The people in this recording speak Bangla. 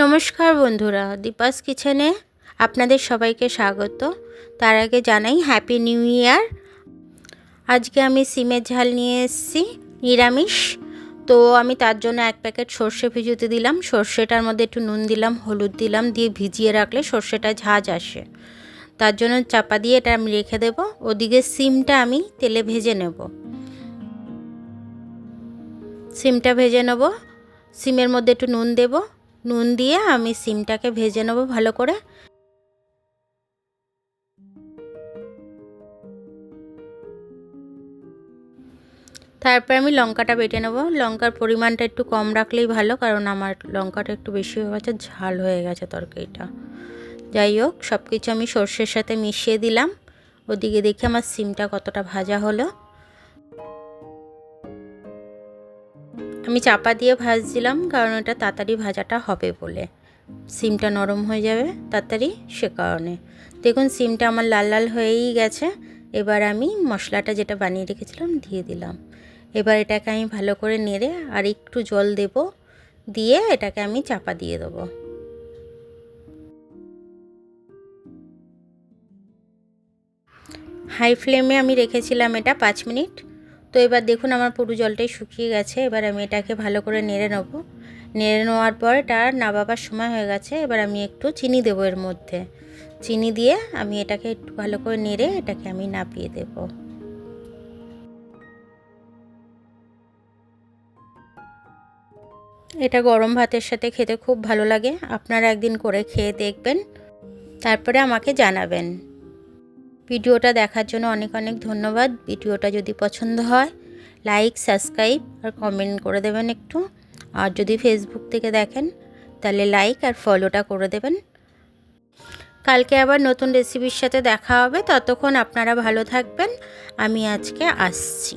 নমস্কার বন্ধুরা, দীপাস কিচেনে আপনাদের সবাইকে স্বাগত। তার আগে জানাই হ্যাপি নিউ ইয়ার আজকে আমি সিমের ঝাল নিয়ে এসেছি, নিরামিষ। তো আমি তার জন্য এক প্যাকেট সর্ষে ভিজুতে দিলাম। সর্ষেটার মধ্যে একটু নুন দিলাম, হলুদ দিলাম, দিয়ে ভিজিয়ে রাখলে সর্ষেটা ঝাঁজ আসে। তার জন্য চাপা দিয়ে এটা আমি রেখে দেব। ওদিকে সিমটা আমি তেলে ভেজে নেব। সিমটা ভেজে নেব। সিমের মধ্যে একটু নুন দেব। নুন দিয়ে আমি সিমটাকে ভেজে নেব ভালো করে। তারপর আমি লঙ্কাটা বেটে নেব। লঙ্কার পরিমাণটা একটু কম রাখলেই ভালো, কারণ আমার লঙ্কাটা একটু বেশি হয়ে গেছে, ঝাল হয়ে গেছে তরকারিটা। যাই হোক সব কিছু আমি সর্ষের সাথে মিশিয়ে দিলাম। ওদিকে দেখি আমার সিমটা কতটা ভাজা হলো। আমি চাপা দিয়ে ভাজছিলাম কারণ এটা তাড়াতাড়ি ভাজাটা হবে বলে। সিমটা নরম হয়ে যাবে, তাড়াতাড়ি সে কারণে। দেখুন, সিমটা আমার লাল লাল হয়েই গেছে। এবার আমি মশলাটা যেটা বানিয়ে রেখেছিলাম দিয়ে দিলাম। এবার এটাকে আমি ভালো করে নেড়ে আর একটু জল দেব, দিয়ে এটাকে আমি চাপা দিয়ে দেবো। হাই ফ্লেমে আমি রেখেছিলাম এটা পাঁচ মিনিট। তো এবার দেখুন আমার পুরো জলটাই শুকিয়ে গেছে, এবার আমি এটাকে ভালো করে নেড়ে নেব। নেড়ে নেওয়ার পর এটা নাবাবার সময় হয়ে গেছে, এবার আমি একটু চিনি দেবো এর মধ্যে। চিনি দিয়ে আমি এটাকে একটু ভালো করে নেড়ে এটাকে আমি নাপিয়ে দেব। এটা গরম ভাতের সাথে খেতে খুব ভালো লাগে, আপনারা একদিন করে খেয়ে দেখবেন, তারপরে আমাকে জানাবেন। ভিডিওটা দেখার জন্য অনেক অনেক ধন্যবাদ। ভিডিওটা যদি পছন্দ হয় লাইক সাবস্ক্রাইব আর কমেন্ট করে দেবেন একটু। আর যদি ফেসবুক থেকে দেখেন, তাহলে লাইক আর ফলোটা করে দেবেন। কালকে আবার নতুন রেসিপির সাথে দেখা হবে। ততক্ষণ আপনারা ভালো থাকবেন। আমি আজকে আসছি।